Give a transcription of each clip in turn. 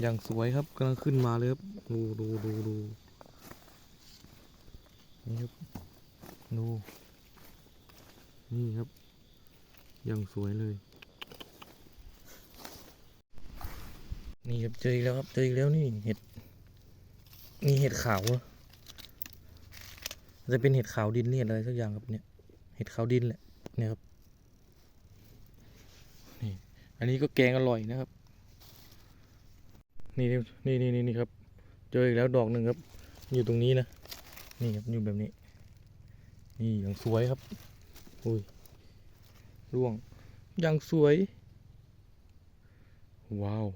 อย่างสวยครับกำลังขึ้นมาเลยครับดูดูดูดูนี่ครับดูนี่ครับอย่างสวยเลย นี่ครับเจออีกแล้วครับเจออีกแล้วนี่เห็ดนี่เห็ดขาวจะเป็นเห็ดขาวดินเนี่ยอะไรสักอย่างครับเนี่ยเห็ดขาวดินแหละเนี่ยครับนี่อันนี้ก็แกงอร่อยนะครับ นี่นี่นี่นี่นี่ครับ เจออีกแล้วดอกหนึ่งครับ อยู่ตรงนี้นะ นี่ครับอยู่แบบนี้ นี่อย่างสวยครับอุ้ยร่วงอย่างสวย ว้าว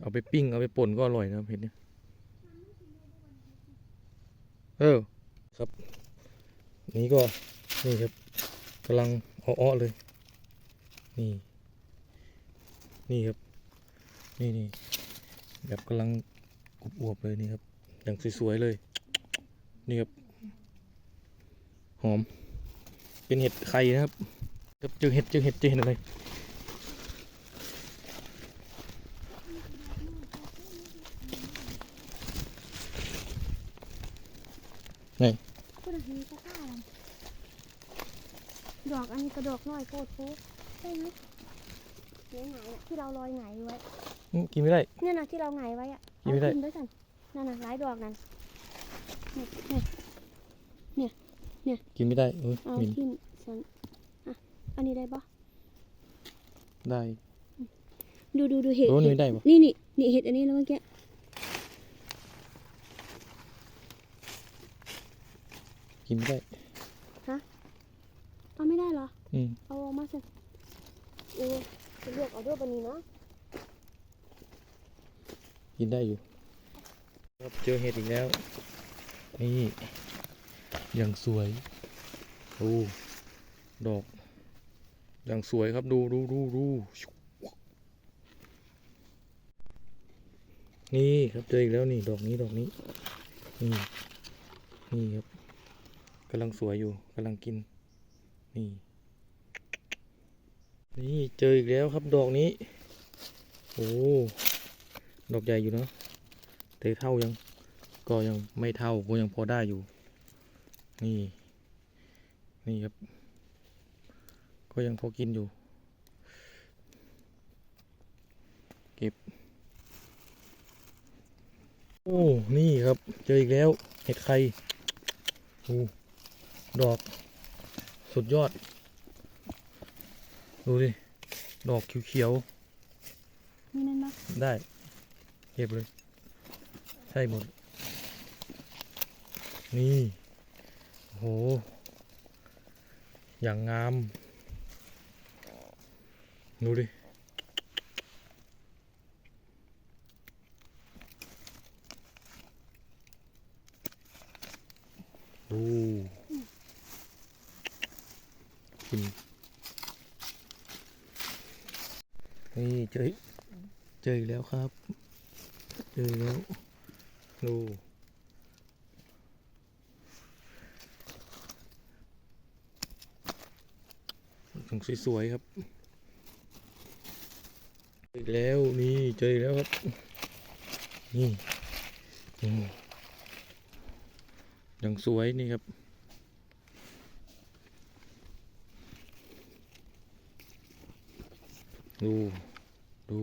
เอาไปปิ้ง เอาไปป่นก็อร่อยนะครับเห็ดเนี่ยเออครับ นี่ก็นี่ครับกำลังอ้อๆเลย นี่ นี่ครับ นี่นี่ แบบกำลังอวบๆเลยนี่ครับ อย่างสวยๆเลย นี่ครับ หอม เป็นเห็ดไข่นะครับครับเจอเห็ดเจอเห็ดเจอเห็ดอะไรพูดถึงจะฆ่ามันดอกอันนี้กระดอกน้อยโคตรโคตรใช่ไหมเนี่ยไหนที่เราลอยไหนไว้ อื้อกินไม่ได้ เนี่ยนะที่เราไหนไว้อะกินไม่ได้ เอาด้วยกันนั่นน่ะหลายดอกนั่นนี่นี่กินไม่ได้เอ้ยเอาหมินทิ่มสันอะอันนี้ได้ปะได้ดูดูดูเห็ดโอ้นี่เห็ดได้ปะนี่นี่นี่เห็ดอันนี้แล้วเมื่อกี้กินไม่ได้ เอาไม่ได้เหรออืม เอาออกมาสิโอ้จะเลือกเอาด้วยบันนี้เนาะ กินได้อยู่ครับเจอเห็ดอีกแล้ว นี่อย่างสวยดูดอก อย่างสวยครับดูดูดูดูนี่ครับเจออีกแล้วนี่ดอกนี้ดอกนี้นี่นี่ครับกำลังสวยอยู่กำลังกิน นี่ นี่เจออีกแล้วครับดอกนี้ โอ้ ดอกใหญ่อยู่เนอะแต่เท่ายังก็ยังไม่เท่าก็ยังพอได้อยู่ นี่ นี่ครับ ก็ยังพอกินอยู่ เก็บ โอ้ นี่ครับ เจออีกแล้ว เห็ดไข่โอ้ดอก สุดยอด ดูดิ ดอกเขียวนี่นั่นปะๆได้ เก็บเลย ใช่หมด นี่โห อย่างงาม ดูดิดูกินนี่เจอเจออีกแล้วครับ เจอแล้วดูถึงสวยๆครับ อีกแล้วนี่เจออีกแล้วครับ นี่อืมอย่างสวยนี่ครับดูดู